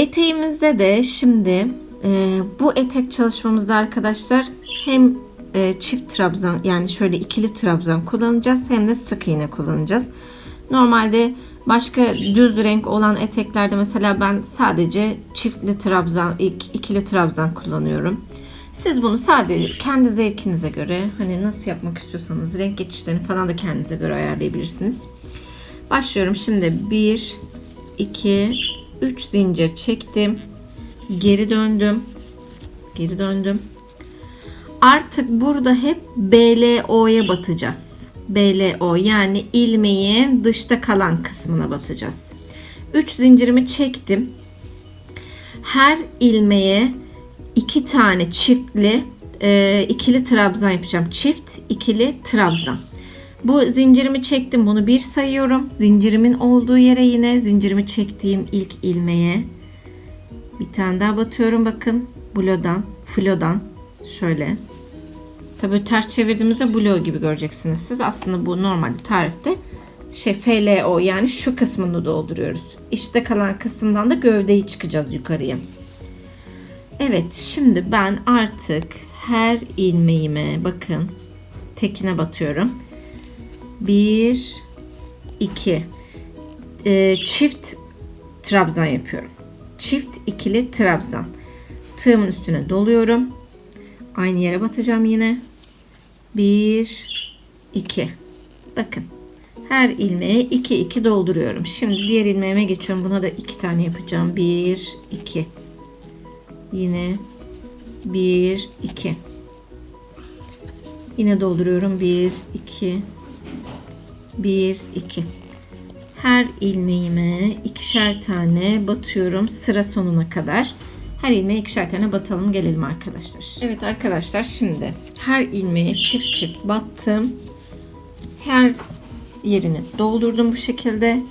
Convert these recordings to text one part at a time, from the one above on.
Eteğimizde de şimdi e, bu etek çalışmamızda arkadaşlar hem e, çift trabzan yani şöyle ikili trabzan kullanacağız hem de sık iğne kullanacağız. Normalde başka düz renk olan eteklerde mesela ben sadece çiftli trabzan, ik- ikili trabzan kullanıyorum. Siz bunu sadece kendi zevkinize göre hani nasıl yapmak istiyorsanız renk geçişlerini falan da kendinize göre ayarlayabilirsiniz. Başlıyorum şimdi 1 2 3 zincir çektim. Geri döndüm. Geri döndüm. Artık burada hep BLO'ya batacağız. BLO yani ilmeğin dışta kalan kısmına batacağız. 3 zincirimi çektim. Her ilmeğe iki tane çiftli e, ikili trabzan yapacağım. Çift ikili trabzan. Bu zincirimi çektim. Bunu bir sayıyorum. Zincirimin olduğu yere yine zincirimi çektiğim ilk ilmeğe bir tane daha batıyorum bakın. Blodan, flodan şöyle. Tabii ters çevirdiğimizde blo gibi göreceksiniz siz. Aslında bu normalde tarifte şey FLO yani şu kısmını dolduruyoruz. İşte kalan kısımdan da gövdeyi çıkacağız yukarıya. Evet şimdi ben artık her ilmeğime bakın tekine batıyorum. Bir, iki. Ee, çift trabzan yapıyorum. Çift ikili trabzan. Tığımın üstüne doluyorum. Aynı yere batacağım yine. Bir, iki. Bakın. Her ilmeğe iki iki dolduruyorum. Şimdi diğer ilmeğime geçiyorum. Buna da iki tane yapacağım. Bir, iki. Yine bir, iki. Yine dolduruyorum. Bir, iki. Bir, iki. Her ilmeğime ikişer tane batıyorum sıra sonuna kadar. Her ilmeğe ikişer tane batalım gelelim arkadaşlar. Evet arkadaşlar şimdi her ilmeğe çift çift battım. Her yerini doldurdum bu şekilde.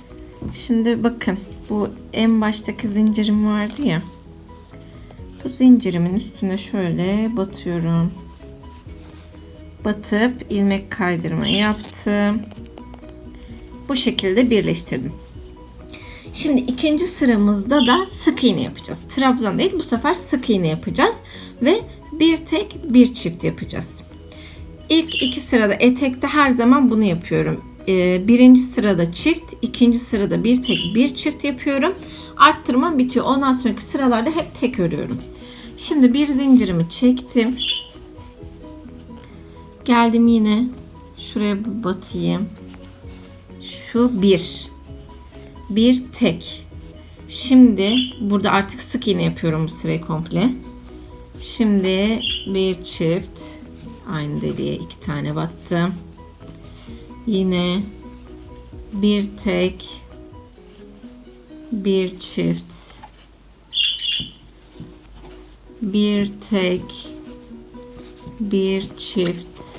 Şimdi bakın bu en baştaki zincirim vardı ya. Bu zincirimin üstüne şöyle batıyorum. Batıp ilmek kaydırma yaptım. Bu şekilde birleştirdim. Şimdi ikinci sıramızda da sık iğne yapacağız. Trabzan değil bu sefer sık iğne yapacağız. Ve bir tek bir çift yapacağız. İlk iki sırada etekte her zaman bunu yapıyorum. Ee, birinci sırada çift, ikinci sırada bir tek bir çift yapıyorum. Arttırmam bitiyor. Ondan sonraki sıralarda hep tek örüyorum. Şimdi bir zincirimi çektim. Geldim yine. Şuraya batayım. Şu bir. Bir tek. Şimdi burada artık sık iğne yapıyorum bu sırayı komple. Şimdi bir çift. Aynı deliğe iki tane battım. Yine bir tek. Bir çift. Bir tek. Bir çift.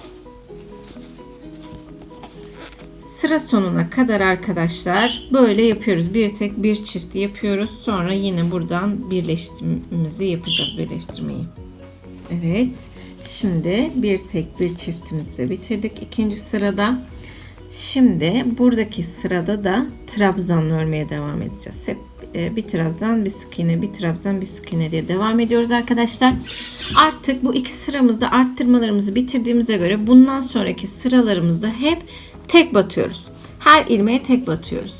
Sıra sonuna kadar arkadaşlar böyle yapıyoruz. Bir tek bir çift yapıyoruz. Sonra yine buradan birleştirmemizi yapacağız birleştirmeyi. Evet. Şimdi bir tek bir çiftimizi de bitirdik ikinci sırada. Şimdi buradaki sırada da trabzan örmeye devam edeceğiz. Hep e, bir trabzan bir sık iğne bir trabzan bir sık iğne diye devam ediyoruz arkadaşlar. Artık bu iki sıramızda arttırmalarımızı bitirdiğimize göre bundan sonraki sıralarımızda hep tek batıyoruz. Her ilmeğe tek batıyoruz.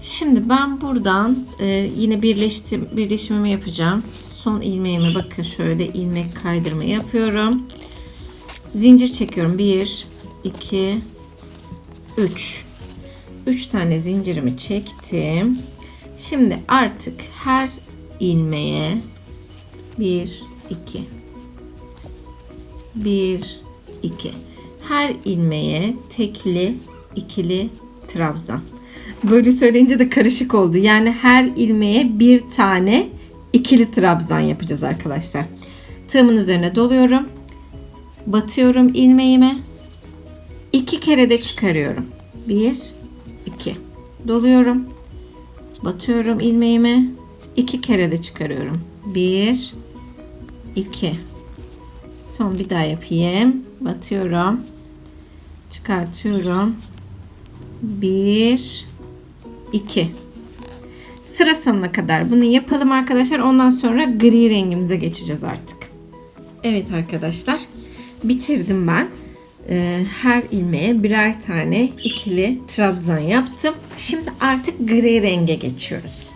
Şimdi ben buradan e, yine birleştim, birleşimimi yapacağım. Son ilmeğime bakın şöyle ilmek kaydırma yapıyorum. Zincir çekiyorum. 1 2 3 3 tane zincirimi çektim. Şimdi artık her ilmeğe 1 2 1 2 her ilmeğe tekli ikili trabzan. Böyle söyleyince de karışık oldu. Yani her ilmeğe bir tane ikili trabzan yapacağız arkadaşlar. Tığımın üzerine doluyorum. Batıyorum ilmeğime. iki kere de çıkarıyorum. Bir, iki. Doluyorum. Batıyorum ilmeğime. iki kere de çıkarıyorum. Bir, iki. Son bir daha yapayım. Batıyorum. Çıkartıyorum. Bir, iki. sıra sonuna kadar bunu yapalım arkadaşlar. Ondan sonra gri rengimize geçeceğiz artık. Evet arkadaşlar bitirdim ben. Ee, her ilmeğe birer tane ikili trabzan yaptım. Şimdi artık gri renge geçiyoruz.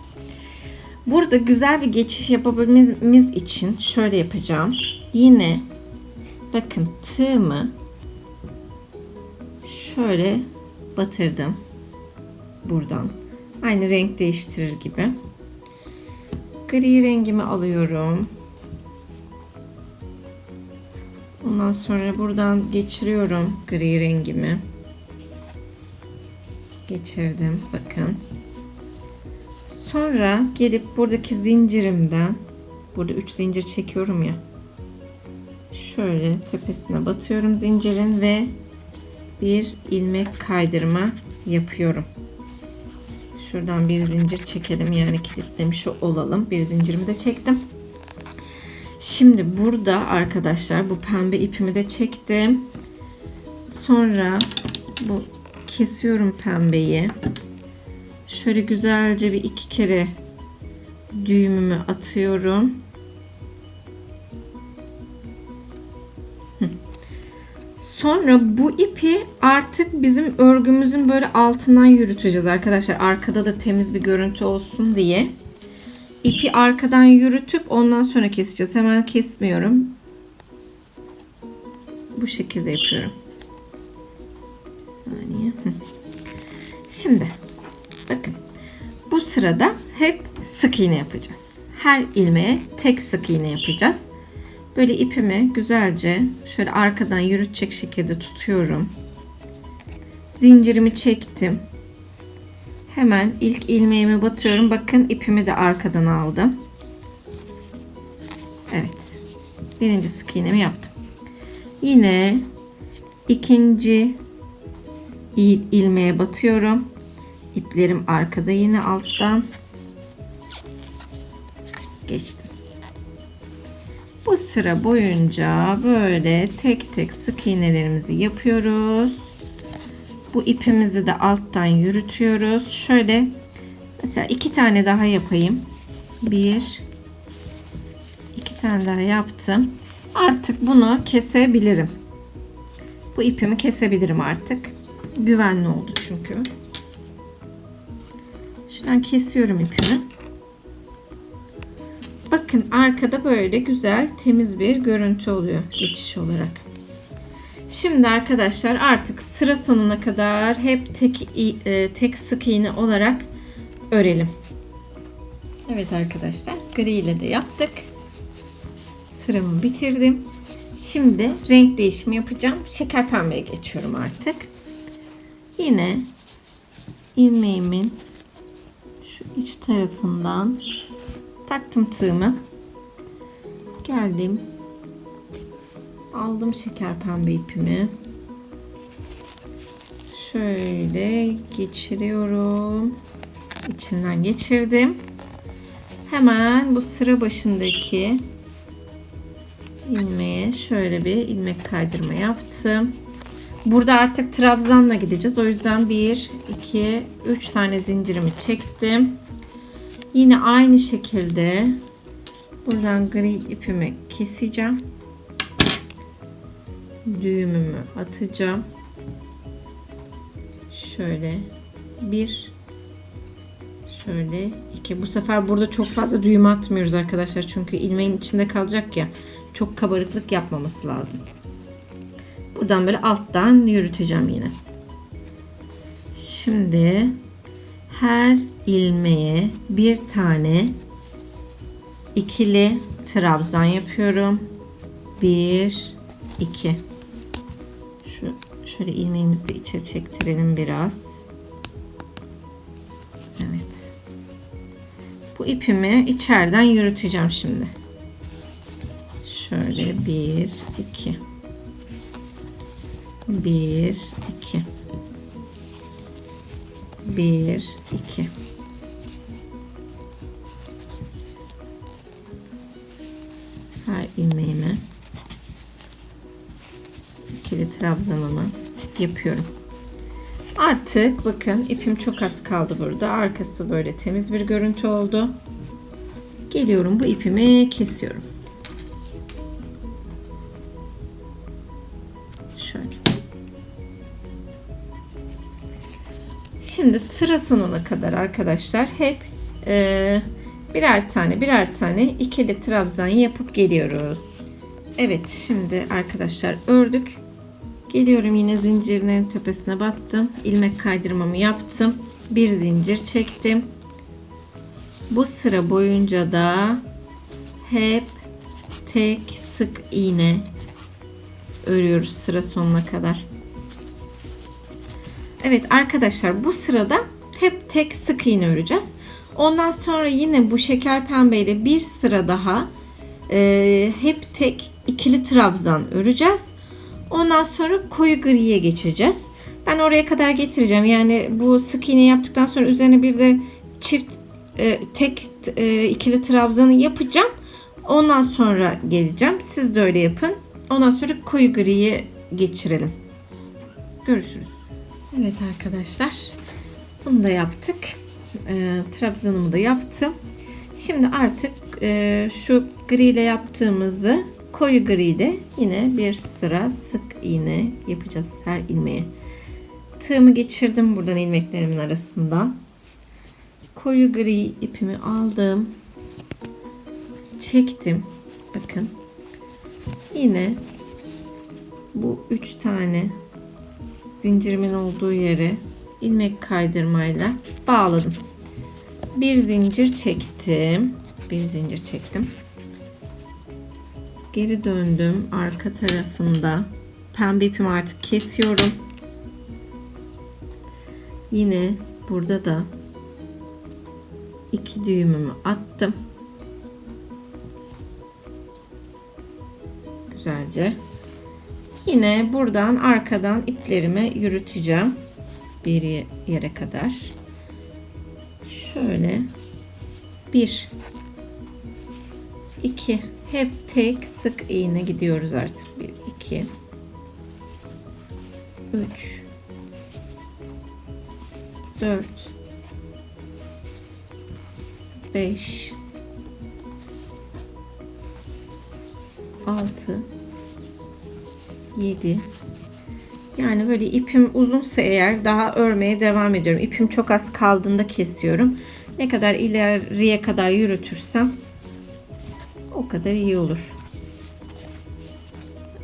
Burada güzel bir geçiş yapabilmemiz için şöyle yapacağım. Yine bakın tığımı şöyle batırdım. Buradan. Aynı renk değiştirir gibi. Gri rengimi alıyorum. Ondan sonra buradan geçiriyorum gri rengimi. Geçirdim. Bakın. Sonra gelip buradaki zincirimden burada 3 zincir çekiyorum ya. Şöyle tepesine batıyorum zincirin ve bir ilmek kaydırma yapıyorum. Şuradan bir zincir çekelim yani kilitlemiş olalım. Bir zincirimi de çektim. Şimdi burada arkadaşlar bu pembe ipimi de çektim. Sonra bu kesiyorum pembeyi. Şöyle güzelce bir iki kere düğümümü atıyorum. Sonra bu ipi artık bizim örgümüzün böyle altından yürüteceğiz arkadaşlar. Arkada da temiz bir görüntü olsun diye. İpi arkadan yürütüp ondan sonra keseceğiz. Hemen kesmiyorum. Bu şekilde yapıyorum. Bir saniye. Şimdi bakın bu sırada hep sık iğne yapacağız. Her ilmeğe tek sık iğne yapacağız. Böyle ipimi güzelce şöyle arkadan yürütecek şekilde tutuyorum. Zincirimi çektim. Hemen ilk ilmeğimi batıyorum. Bakın ipimi de arkadan aldım. Evet. Birinci sık iğnemi yaptım. Yine ikinci ilmeğe batıyorum. İplerim arkada yine alttan geçtim. Bu sıra boyunca böyle tek tek sık iğnelerimizi yapıyoruz. Bu ipimizi de alttan yürütüyoruz. Şöyle mesela iki tane daha yapayım. Bir, iki tane daha yaptım. Artık bunu kesebilirim. Bu ipimi kesebilirim artık. Güvenli oldu çünkü. Şuradan kesiyorum ipimi. Bakın arkada böyle güzel temiz bir görüntü oluyor geçiş olarak. Şimdi arkadaşlar artık sıra sonuna kadar hep tek e, tek sık iğne olarak örelim. Evet arkadaşlar gri ile de yaptık. Sıramı bitirdim. Şimdi renk değişimi yapacağım. Şeker pembeye geçiyorum artık. Yine ilmeğimin şu iç tarafından taktım tığımı. Geldim Aldım şeker pembe ipimi. Şöyle geçiriyorum. İçinden geçirdim. Hemen bu sıra başındaki ilmeğe şöyle bir ilmek kaydırma yaptım. Burada artık trabzanla gideceğiz. O yüzden 1, 2, 3 tane zincirimi çektim. Yine aynı şekilde buradan gri ipimi keseceğim düğümümü atacağım. Şöyle bir şöyle iki. Bu sefer burada çok fazla düğüm atmıyoruz arkadaşlar. Çünkü ilmeğin içinde kalacak ya. Çok kabarıklık yapmaması lazım. Buradan böyle alttan yürüteceğim yine. Şimdi her ilmeğe bir tane ikili trabzan yapıyorum. Bir, iki. Şu şöyle ilmeğimizi de içe çektirelim biraz. Evet. Bu ipimi içeriden yürüteceğim şimdi. Şöyle bir, iki. Bir, iki. Bir, iki. Her ilmeğime ikili trabzanımı yapıyorum. Artık bakın ipim çok az kaldı burada. Arkası böyle temiz bir görüntü oldu. Geliyorum bu ipimi kesiyorum. Şimdi sıra sonuna kadar arkadaşlar hep e, birer tane birer tane ikili trabzan yapıp geliyoruz. Evet şimdi arkadaşlar ördük. Geliyorum yine zincirinin tepesine battım. ilmek kaydırmamı yaptım. Bir zincir çektim. Bu sıra boyunca da hep tek sık iğne örüyoruz sıra sonuna kadar. Evet arkadaşlar bu sırada hep tek sık iğne öreceğiz. Ondan sonra yine bu şeker pembeyle bir sıra daha e, hep tek ikili trabzan öreceğiz. Ondan sonra koyu griye geçeceğiz. Ben oraya kadar getireceğim. Yani bu sık iğne yaptıktan sonra üzerine bir de çift e, tek e, ikili trabzanı yapacağım. Ondan sonra geleceğim. Siz de öyle yapın. Ondan sonra koyu griye geçirelim. Görüşürüz. Evet arkadaşlar. Bunu da yaptık. E, trabzanımı da yaptım. Şimdi artık e, şu gri ile yaptığımızı koyu gri de yine bir sıra sık iğne yapacağız her ilmeğe. Tığımı geçirdim buradan ilmeklerimin arasından. Koyu gri ipimi aldım. Çektim. Bakın. Yine bu üç tane zincirimin olduğu yere ilmek kaydırmayla bağladım. Bir zincir çektim. Bir zincir çektim. Geri döndüm. Arka tarafında pembe ipimi artık kesiyorum. Yine burada da iki düğümümü attım. Güzelce. Yine buradan arkadan iplerimi yürüteceğim bir yere kadar. Şöyle bir iki hep tek sık iğne gidiyoruz artık. bir iki üç dört beş altı 7 yani böyle ipim uzunsa eğer daha örmeye devam ediyorum. İpim çok az kaldığında kesiyorum. Ne kadar ileriye kadar yürütürsem o kadar iyi olur.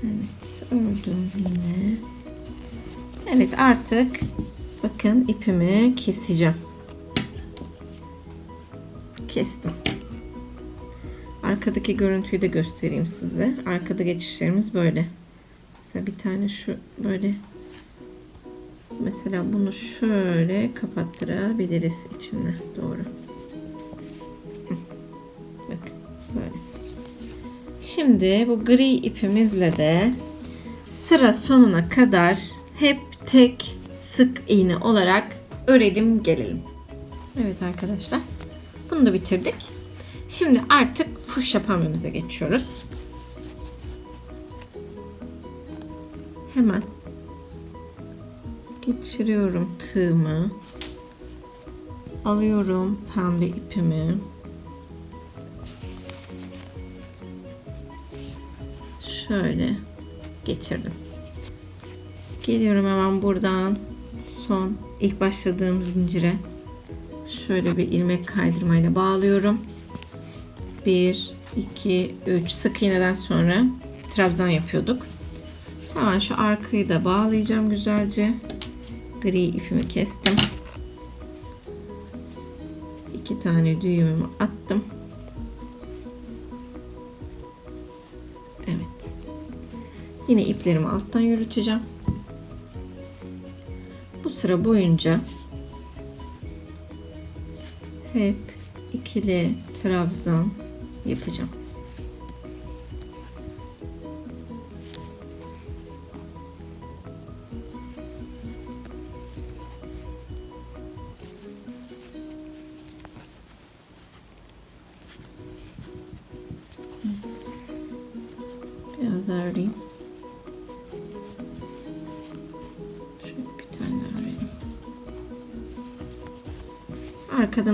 Evet ördüm yine. Evet artık bakın ipimi keseceğim. Kestim. Arkadaki görüntüyü de göstereyim size. Arkada geçişlerimiz böyle. Mesela bir tane şu böyle mesela bunu şöyle kapattırabiliriz içine doğru. Bakın böyle. Şimdi bu gri ipimizle de sıra sonuna kadar hep tek sık iğne olarak örelim gelelim. Evet arkadaşlar. Bunu da bitirdik. Şimdi artık fuş yapamamıza geçiyoruz. Hemen. Geçiriyorum tığımı. Alıyorum pembe ipimi. Şöyle geçirdim. Geliyorum hemen buradan. Son ilk başladığım zincire. Şöyle bir ilmek kaydırmayla bağlıyorum. 1 2 3 sık iğneden sonra trabzan yapıyorduk Hemen şu arkayı da bağlayacağım güzelce. Gri ipimi kestim. İki tane düğümümü attım. Evet. Yine iplerimi alttan yürüteceğim. Bu sıra boyunca hep ikili trabzan yapacağım.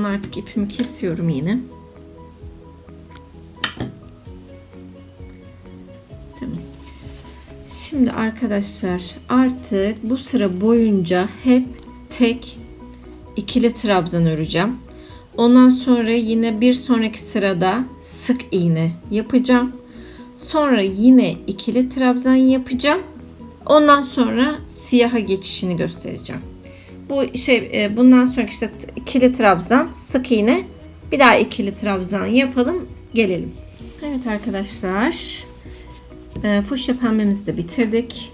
Artık ipimi kesiyorum yine. Tamam. Şimdi arkadaşlar artık bu sıra boyunca hep tek ikili trabzan öreceğim. Ondan sonra yine bir sonraki sırada sık iğne yapacağım. Sonra yine ikili trabzan yapacağım. Ondan sonra siyaha geçişini göstereceğim. Bu şey e, bundan sonra işte ikili trabzan, sık iğne, bir daha ikili trabzan yapalım, gelelim. Evet arkadaşlar. E, fuşya pembemizi de bitirdik.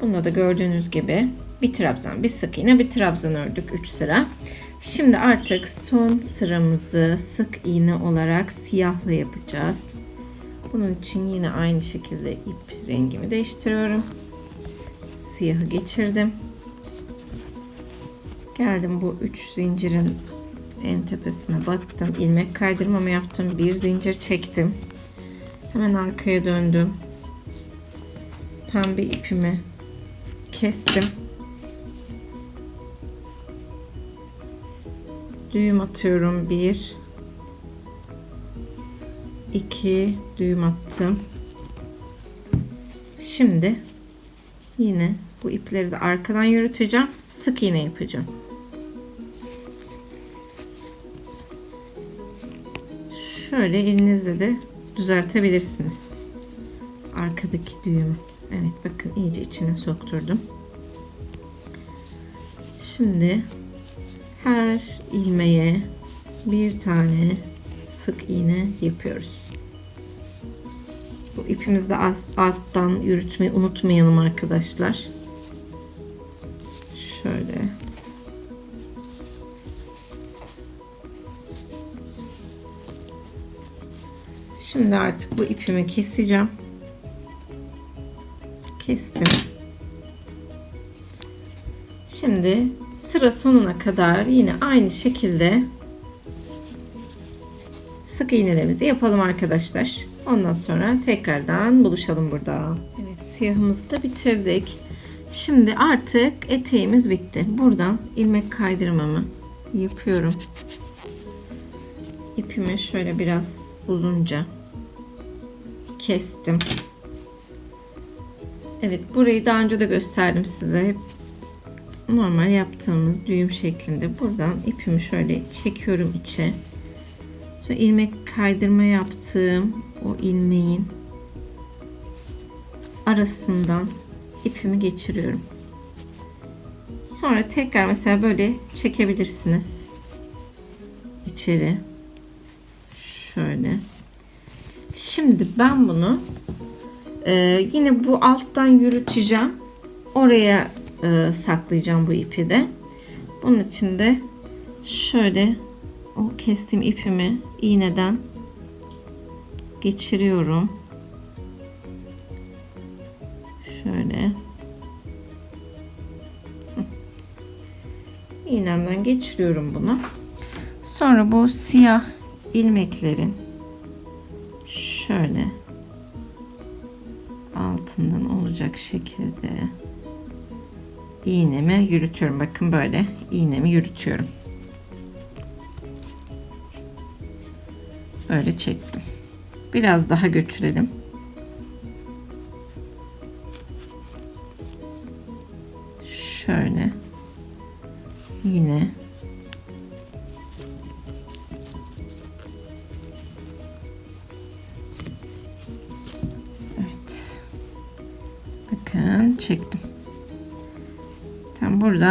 Bunda da gördüğünüz gibi bir trabzan, bir sık iğne, bir trabzan ördük 3 sıra. Şimdi artık son sıramızı sık iğne olarak siyahla yapacağız. Bunun için yine aynı şekilde ip rengimi değiştiriyorum. Siyahı geçirdim. Geldim bu üç zincirin en tepesine battım. ilmek kaydırmamı yaptım. Bir zincir çektim. Hemen arkaya döndüm. Pembe ipimi kestim. Düğüm atıyorum. Bir, iki düğüm attım. Şimdi yine bu ipleri de arkadan yürüteceğim. Sık iğne yapacağım. Şöyle elinizle de düzeltebilirsiniz. Arkadaki düğümü. Evet bakın iyice içine sokturdum. Şimdi her ilmeğe bir tane sık iğne yapıyoruz. Bu ipimizi de alttan yürütmeyi unutmayalım arkadaşlar. Şöyle. Şimdi artık bu ipimi keseceğim. Kestim. Şimdi sıra sonuna kadar yine aynı şekilde sık iğnelerimizi yapalım arkadaşlar. Ondan sonra tekrardan buluşalım burada. Evet siyahımızı da bitirdik. Şimdi artık eteğimiz bitti. Buradan ilmek kaydırmamı yapıyorum. İpimi şöyle biraz uzunca kestim. Evet burayı daha önce de gösterdim size. Hep normal yaptığımız düğüm şeklinde. Buradan ipimi şöyle çekiyorum içe. Sonra ilmek kaydırma yaptığım o ilmeğin arasından ipimi geçiriyorum. Sonra tekrar mesela böyle çekebilirsiniz. içeri. Şöyle. Şimdi ben bunu e, yine bu alttan yürüteceğim. Oraya e, saklayacağım bu ipi de. Bunun için de şöyle o kestiğim ipimi iğneden geçiriyorum. İğnemden geçiriyorum bunu. Sonra bu siyah ilmeklerin şöyle altından olacak şekilde iğnemi yürütüyorum. Bakın böyle iğnemi yürütüyorum. Böyle çektim. Biraz daha götürelim.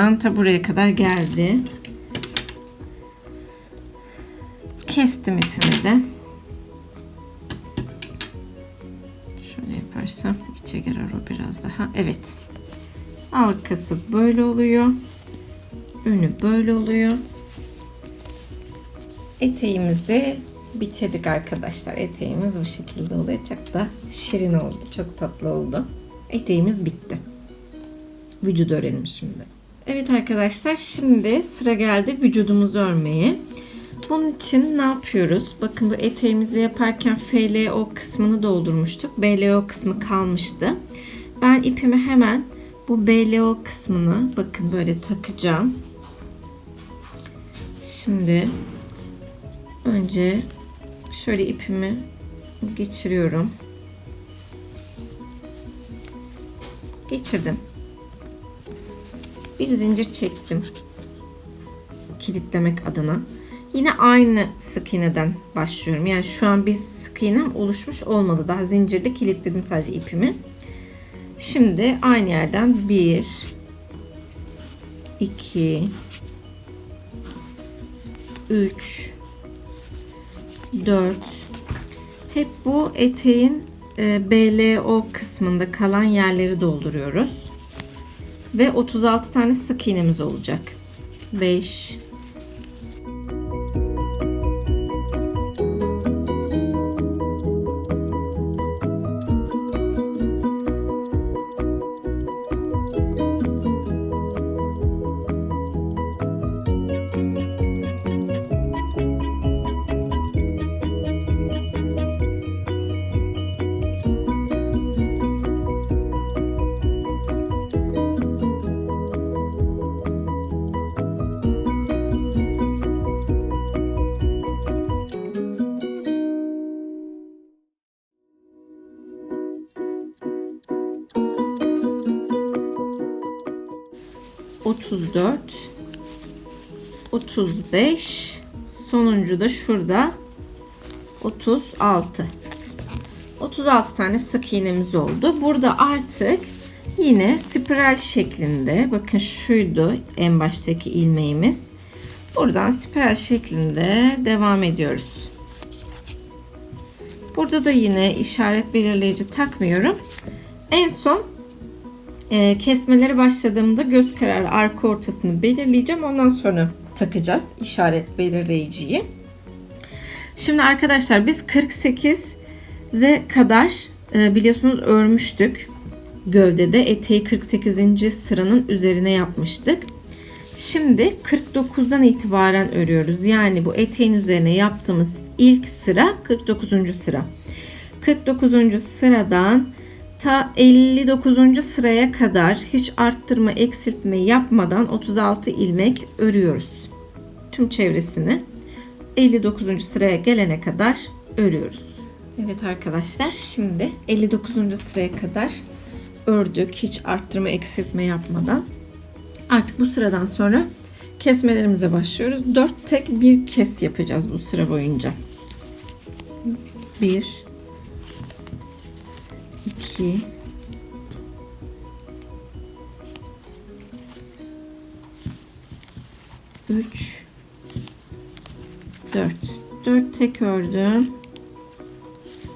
Buradan ta buraya kadar geldi. Kestim ipimi de. Şöyle yaparsam içe girer o biraz daha. Evet. Arkası böyle oluyor. Önü böyle oluyor. Eteğimizi bitirdik arkadaşlar. Eteğimiz bu şekilde oluyor. Çok da şirin oldu. Çok tatlı oldu. Eteğimiz bitti. Vücut örelim şimdi. Evet arkadaşlar şimdi sıra geldi vücudumuzu örmeye. Bunun için ne yapıyoruz? Bakın bu eteğimizi yaparken FLO kısmını doldurmuştuk. BLO kısmı kalmıştı. Ben ipimi hemen bu BLO kısmını bakın böyle takacağım. Şimdi önce şöyle ipimi geçiriyorum. Geçirdim. Bir zincir çektim. Kilitlemek adına. Yine aynı sık iğneden başlıyorum. Yani şu an bir sık iğnem oluşmuş olmadı. Daha zincirli kilitledim sadece ipimi. Şimdi aynı yerden 1 2 3 4 hep bu eteğin e, BLO kısmında kalan yerleri dolduruyoruz. Ve 36 tane sık iğnemiz olacak. 5 34 35 sonuncu da şurada 36 36 tane sık iğnemiz oldu. Burada artık yine spiral şeklinde bakın şuydu en baştaki ilmeğimiz. Buradan spiral şeklinde devam ediyoruz. Burada da yine işaret belirleyici takmıyorum. En son e, kesmeleri başladığımda göz kararı arka ortasını belirleyeceğim. Ondan sonra takacağız işaret belirleyiciyi. Şimdi arkadaşlar biz 48'e kadar e, biliyorsunuz örmüştük. Gövdede eteği 48. sıranın üzerine yapmıştık. Şimdi 49'dan itibaren örüyoruz. Yani bu eteğin üzerine yaptığımız ilk sıra 49. sıra. 49. sıradan ta 59. sıraya kadar hiç arttırma eksiltme yapmadan 36 ilmek örüyoruz. Tüm çevresini 59. sıraya gelene kadar örüyoruz. Evet arkadaşlar şimdi 59. sıraya kadar ördük hiç arttırma eksiltme yapmadan. Artık bu sıradan sonra kesmelerimize başlıyoruz. 4 tek bir kes yapacağız bu sıra boyunca. 1 2 3 4 4 tek ördüm.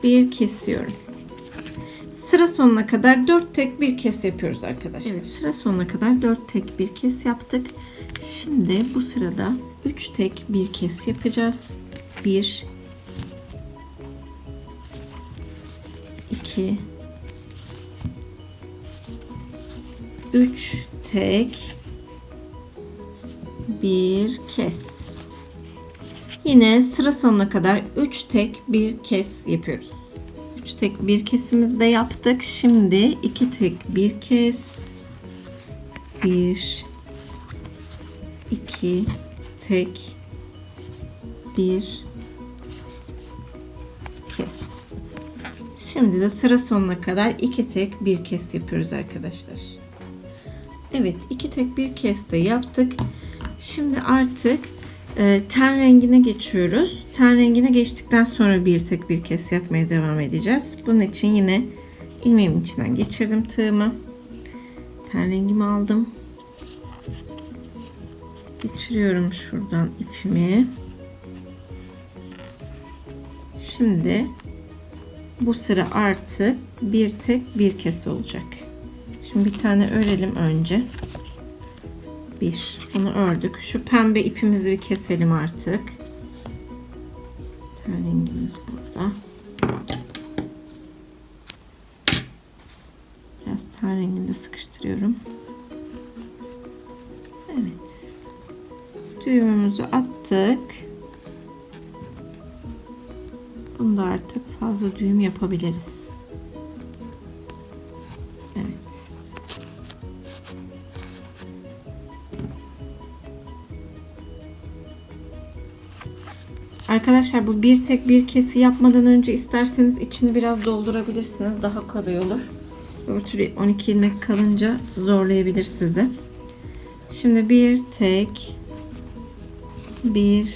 Bir kesiyorum. Sıra sonuna kadar 4 tek bir kes yapıyoruz arkadaşlar. Evet, sıra sonuna kadar 4 tek bir kes yaptık. Şimdi bu sırada 3 tek bir kes yapacağız. 1 2 3 tek bir kes. Yine sıra sonuna kadar 3 tek bir kes yapıyoruz. 3 tek bir kesimizi de yaptık. Şimdi 2 tek bir kes. 1 2 tek bir kes. Şimdi de sıra sonuna kadar 2 tek bir kes yapıyoruz arkadaşlar. Evet iki tek bir kes de yaptık. Şimdi artık e, ten rengine geçiyoruz. Ten rengine geçtikten sonra bir tek bir kes yapmaya devam edeceğiz. Bunun için yine ilmeğimin içinden geçirdim tığımı. Ten rengimi aldım. Geçiriyorum şuradan ipimi. Şimdi bu sıra artık bir tek bir kes olacak. Şimdi bir tane örelim önce. Bir. Bunu ördük. Şu pembe ipimizi bir keselim artık. Ten rengimiz burada. Biraz ten rengini de sıkıştırıyorum. Evet. Düğümümüzü attık. Bunda artık fazla düğüm yapabiliriz. Arkadaşlar bu bir tek bir kesi yapmadan önce isterseniz içini biraz doldurabilirsiniz. Daha kolay olur. Öbür türlü 12 ilmek kalınca zorlayabilir sizi. Şimdi bir tek bir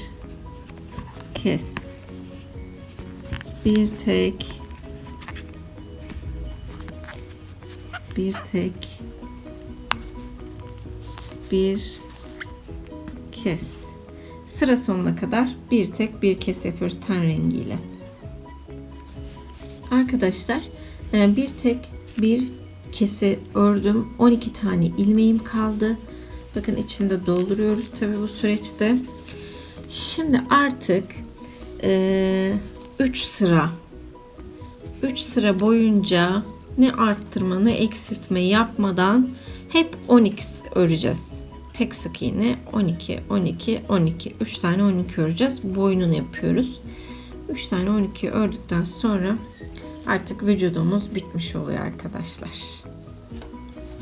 kes. Bir tek bir tek bir kes. Sıra sonuna kadar bir tek bir kes yapıyoruz ten rengiyle. Arkadaşlar e, bir tek bir kesi ördüm. 12 tane ilmeğim kaldı. Bakın içinde dolduruyoruz tabi bu süreçte. Şimdi artık 3 sıra 3 sıra boyunca ne arttırma ne eksiltme yapmadan hep 12 öreceğiz. Tek sık iğne 12 12 12 3 tane 12 öreceğiz. Boynunu yapıyoruz. 3 tane 12 ördükten sonra artık vücudumuz bitmiş oluyor arkadaşlar.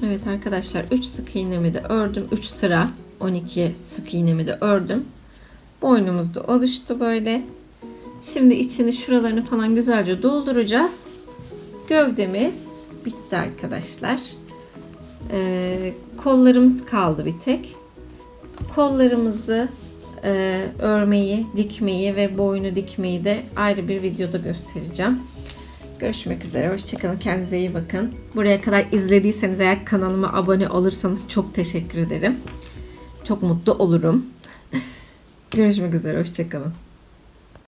Evet arkadaşlar 3 sık iğnemi de ördüm. 3 sıra 12 sık iğnemi de ördüm. Boynumuz da oluştu böyle. Şimdi içini şuralarını falan güzelce dolduracağız. Gövdemiz bitti arkadaşlar. Ee, kollarımız kaldı bir tek. Kollarımızı e, örmeyi, dikmeyi ve boynu dikmeyi de ayrı bir videoda göstereceğim. Görüşmek üzere. Hoşçakalın. Kendinize iyi bakın. Buraya kadar izlediyseniz eğer kanalıma abone olursanız çok teşekkür ederim. Çok mutlu olurum. Görüşmek üzere. Hoşçakalın.